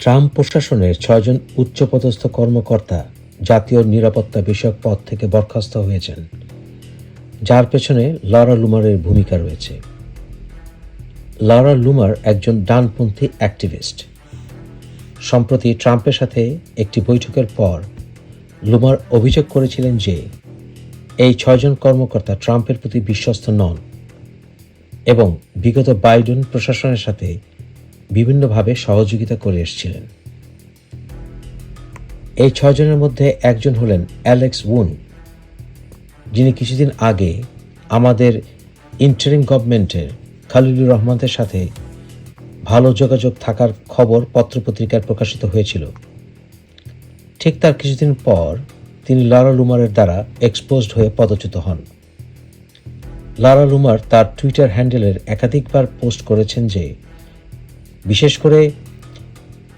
Trump প্রশাসনের ছয়জন উচ্চপদস্থ কর্মকর্তা জাতীয় নিরাপত্তা বিষয়ক পদ থেকে বরখাস্ত হয়েছেন। যার পেছনে লরা লুমারের ভূমিকা রয়েছে। লরা লুমার একজন ডানপন্থী অ্যাক্টিভিস্ট। সম্প্রতি ট্রাম্পের সাথে একটি বৈঠকের পর লুমার অভিযোগ করেছিলেন যে এই ছয়জন কর্মকর্তা ট্রাম্পের প্রতি বিশ্বস্ত নন এবং বিগত বাইডেন প্রশাসনের সাথে বিভিন্নভাবে সহযোগিতা করে এসেছিলেন। এই ছয়জনের মধ্যে একজন হলেন অ্যালেক্স উন যিনি কিছুদিন আগে আমাদের ইন্টারিম গভর্নমেন্টের খালিলুর রহমানের সাথে ভালো যোগাযোগ থাকার খবর পত্রপত্রিকায় প্রকাশিত হয়েছিল। ঠিক তার কিছুদিন পর তিনি লারা লুমারের দ্বারা এক্সপোজড হয়ে পদচ্যুত হন। লারা লুমার তার টুইটার হ্যান্ডেলের একাধিকবার পোস্ট করেছেন যে বিশেষ করে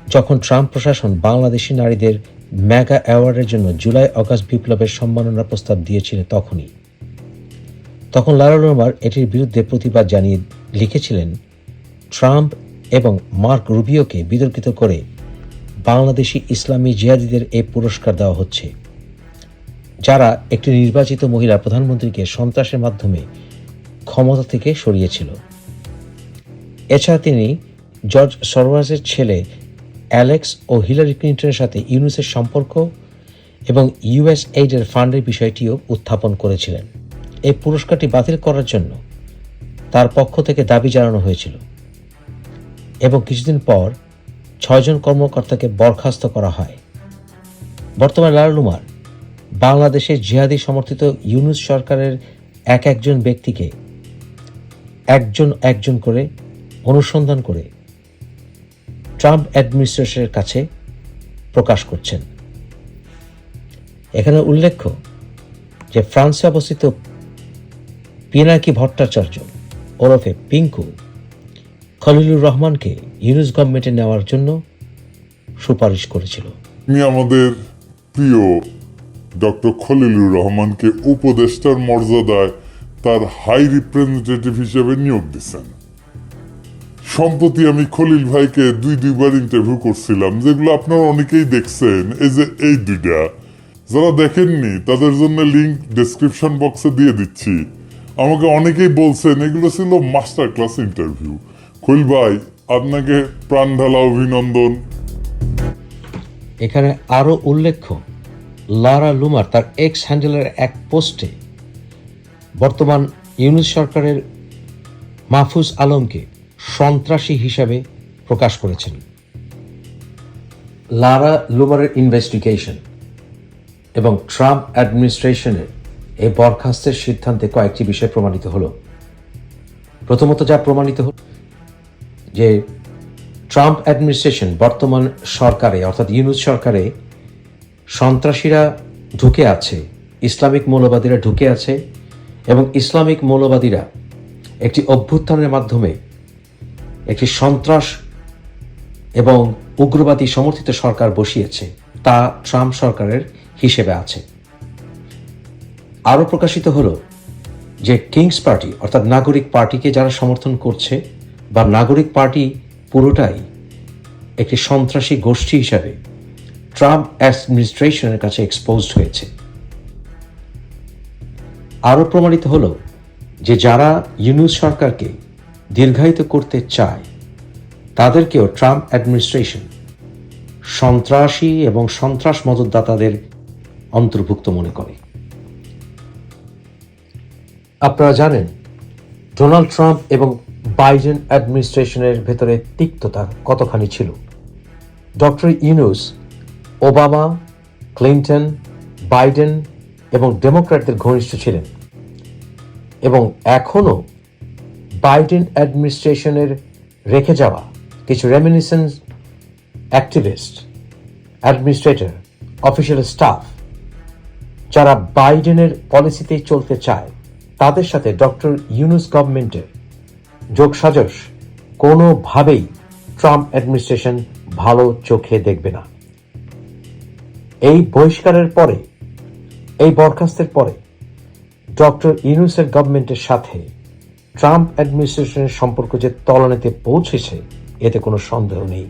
যখন ট্রাম্প প্রশাসন বাংলাদেশি নারীদের ম্যাগা অ্যাওয়ার্ডের জন্য জুলাই অগাস্ট বিপ্লবের সম্মাননা প্রস্তাব দিয়েছিল তখনই। তখন লারা লোমার এটির বিরুদ্ধে প্রতিবাদ জানিয়ে লিখেছিলেন, ট্রাম্প এবং মার্ক রুবিওকে বিতর্কিত করে বাংলাদেশি ইসলামী জিহাদিদের এই পুরস্কার দেওয়া হচ্ছে। যারা একটি নির্বাচিত মহিলা প্রধানমন্ত্রীকে সন্ত্রাসের মাধ্যমে ক্ষমতা থেকে সরিয়েছিল। এছাড়া তিনি জর্জ সরওয়াজের ছেলে অ্যালেক্স ও হিলারি ক্লিন্টনের সাথে ইউনুসের সম্পর্ক এবং ইউএস এইডের ফান্ডের বিষয়টিও উত্থাপন করেছিলেন। এই পুরস্কারটি বাতিল করার জন্য তার পক্ষ থেকে দাবি জানানো হয়েছিল এবং কিছুদিন পর ছয়জন কর্মকর্তাকে বরখাস্ত করা হয়। বর্তমানে লালুমার বাংলাদেশের জিহাদি সমর্থিত ইউনুস সরকারের এক একজন ব্যক্তিকে একজন একজন করে অনুসন্ধান করে ট্রাম্প অ্যাডমিনিস্ট্রেশনের কাছে প্রকাশ করছেন। এখানে উল্লেখ্য যে ফ্রান্সে অবস্থিত পিনাকি ভট্টাচার্য ওরফে পিঙ্কু খলিলুর রহমানকে ইউনুস গভর্নমেন্টে নেওয়ার জন্য সুপারিশ করেছিল। তিনি আমাদের প্রিয় ডক্টর খলিলুর রহমানকে উপদেষ্টার মর্যাদায় তার হাই রিপ্রেজেন্টেটিভ হিসেবে নিয়োগ দিচ্ছেন। সম্প্রতি আমি খলিল ভাইকে দুই দুইবার ইন্টারভিউ করছিলাম, যেগুলো আপনারা অনেকেই দেখছেন, এই যে এই দুইটা। যারা দেখেননি, তাদের জন্য লিংক ডেসক্রিপশন বক্সে দিয়ে দিচ্ছি। আমাকে অনেকেই বলছেন, এগুলো ছিল মাস্টার ক্লাস ইন্টারভিউ খলিল ভাই, আপনাকে প্রাণ ঢালা অভিনন্দন। এখানে আরও উল্লেখ্য, লারা লুমার তার এক্স হ্যান্ডেলের এক পোস্টে বর্তমান ইউনুস সরকারের মাহফুজ আলমকে সন্ত্রাসী হিসাবে প্রকাশ করেছেন। লারা লুমারের ইনভেস্টিগেশন এবং ট্রাম্প অ্যাডমিনিস্ট্রেশনের এই বরখাস্তের সিদ্ধান্তে কয়েকটি বিষয় প্রমাণিত হলো। প্রথমত যা প্রমাণিত হল যে ট্রাম্প অ্যাডমিনিস্ট্রেশন বর্তমান সরকারে, অর্থাৎ ইউনুস সরকারে সন্ত্রাসীরা ঢুকে আছে, ইসলামিক মৌলবাদীরা ঢুকে আছে এবং ইসলামিক মৌলবাদীরা একটি অভ্যুত্থানের মাধ্যমে একটি সন্ত্রাস এবং উগ্রবাদী সমর্থিত সরকার বসিয়েছে, তা ট্রাম্প সরকারের হিসেবে আছে। আরও প্রকাশিত হলো যে কিংস পার্টি, অর্থাৎ নাগরিক পার্টিকে যারা সমর্থন করছে, বা নাগরিক পার্টি পুরোটাই একটি সন্ত্রাসী গোষ্ঠী হিসাবে ট্রাম্প অ্যাডমিনিস্ট্রেশনের কাছে এক্সপোজড হয়েছে। আরও প্রমাণিত হলো যে যারা ইউনুস সরকারকে দীর্ঘায়িত করতে চায়, তাদেরকেও ট্রাম্প অ্যাডমিনিস্ট্রেশন, সন্ত্রাসী এবং সন্ত্রাস মদতদাতাদের অন্তর্ভুক্ত মনে করে। আপনারা জানেন, ডোনাল্ড ট্রাম্প এবং বাইডেন অ্যাডমিনিস্ট্রেশনের ভেতরে তিক্ততা কতখানি ছিল? Doctor Yunus, Obama, Clinton, Biden এবং ডেমোক্র্যাটদের ঘনিষ্ঠ ছিলেন এবং এখনও বাইডেন অ্যাডমিনিস্ট্রেশনের রেখে যাওয়া কিছু reminiscence activist administrator official staff যারা বাইডেনের পলিসিতে চলতে চায়, তাদের সাথে ডক্টর ইউনুস গভর্নমেন্টের যোগসাজশ কোনোভাবেই ট্রাম্প অ্যাডমিনিস্ট্রেশন ভালো চোখে দেখবে না। এই বহিষ্কারের পরে, এই বরখাস্তের পরে ডক্টর ইউনুসের গভর্নমেন্টের সাথে ট্রাম্প অ্যাডমিনিস্ট্রেশনের সম্পর্ক যে তলানিতে পৌঁছেছে এতে কোনো সন্দেহ নেই।